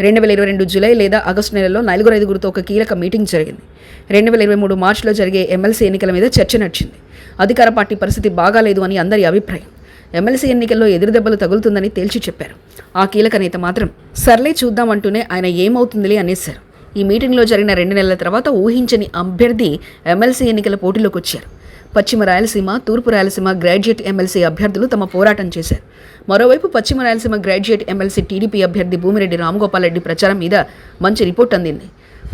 రెండు వేల ఇరవై రెండు జూలై లేదా ఆగస్టు నెలలో నలుగురు ఐదుగురితో ఒక కీలక మీటింగ్ జరిగింది. రెండు వేల ఇరవై మూడు మార్చిలో జరిగే ఎమ్మెల్సీ ఎన్నికల మీద చర్చ నడిచింది. అధికార పార్టీ పరిస్థితి బాగాలేదు అని అందరి అభిప్రాయం. ఎమ్మెల్సీ ఎన్నికల్లో ఎదురుదెబ్బలు తగులుతుందని తేల్చి చెప్పారు. ఆ కీలక నేత మాత్రం సర్లే చూద్దామంటూనే ఆయన ఏమవుతుందిలే అనేశారు. ఈ మీటింగ్లో జరిగిన రెండు నెలల తర్వాత ఊహించని అభ్యర్థి ఎమ్మెల్సీ ఎన్నికల పోటీలోకి వచ్చారు. పశ్చిమ రాయలసీమ తూర్పు రాయలసీమ గ్రాడ్యుయేట్ ఎమ్మెల్సీ అభ్యర్థులు తమ పోరాటం చేశారు. మరోవైపు పశ్చిమ రాయలసీమ గ్రాడ్యుయేట్ ఎమ్మెల్సీ టీడీపీ అభ్యర్థి భూమిరెడ్డి రామగోపాల్ రెడ్డి ప్రచారం మీద మంచి రిపోర్ట్ అందింది.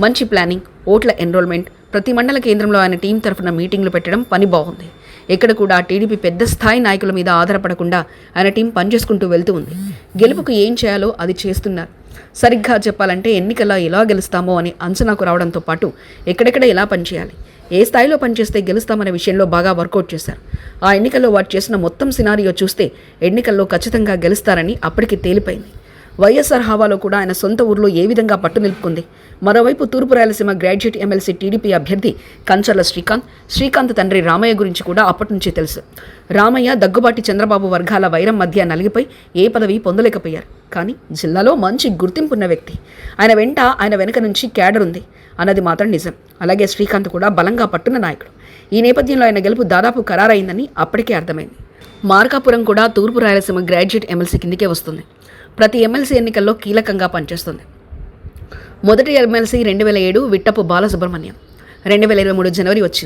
మంచి ప్లానింగ్ ఓట్ల ఎన్రోల్మెంట్ ప్రతి మండల కేంద్రంలో ఆయన టీం తరఫున మీటింగ్లు పెట్టడం పని బాగుంది ఎక్కడ కూడా టీడీపీ పెద్ద స్థాయి నాయకుల మీద ఆధారపడకుండా ఆయన టీం పనిచేసుకుంటూ వెళ్తూ ఉంది. గెలుపుకు ఏం చేయాలో అది చేస్తున్నారు. సరిగ్గా చెప్పాలంటే ఎన్నికల్లో ఎలా గెలుస్తామో అని అంచనాకు రావడంతో పాటు ఎక్కడెక్కడ ఎలా పనిచేయాలి ఏ స్థాయిలో పనిచేస్తే గెలుస్తామనే విషయంలో బాగా వర్కౌట్ చేశారు. ఆ ఎన్నికల్లో వారు చేసిన మొత్తం సినారియో చూస్తే ఎన్నికల్లో ఖచ్చితంగా గెలుస్తారని అప్పటికి తేలిపోయింది. వైఎస్ఆర్ హవాలో కూడా ఆయన సొంత ఊర్లో ఏ విధంగా పట్టు నిలుపుకుంది? మరోవైపు తూర్పు రాయలసీమ గ్రాడ్యుయేట్ ఎమ్మెల్సీ టీడీపీ అభ్యర్థి కంచర్ల శ్రీకాంత్ శ్రీకాంత్ తండ్రి రామయ్య గురించి కూడా అప్పటి నుంచే తెలుసు. రామయ్య దగ్గుబాటి చంద్రబాబు వర్గాల వైరం మధ్య నలిగిపోయి ఏ పదవి పొందలేకపోయారు. కానీ జిల్లాలో మంచి గుర్తింపున్న వ్యక్తి. ఆయన వెంట ఆయన వెనుక నుంచి క్యాడర్ ఉంది. అన్నది మాత్రం నిజం. అలాగే శ్రీకాంత్ కూడా బలంగా పట్టున్న నాయకుడు. ఈ నేపథ్యంలో ఆయన గెలుపు దాదాపు ఖరారైందని అప్పటికే అర్థమైంది. మార్కాపురం కూడా తూర్పు రాయలసీమ గ్రాడ్యుయేట్ ఎమ్మెల్సీ కిందికే వస్తుంది. ప్రతి ఎమ్మెల్సీ ఎన్నికల్లో కీలకంగా పనిచేస్తుంది. మొదటి ఎమ్మెల్సీ రెండు వేల ఏడు విట్టపు బాలసుబ్రహ్మణ్యం. రెండు వేల ఇరవై మూడు జనవరి వచ్చింది.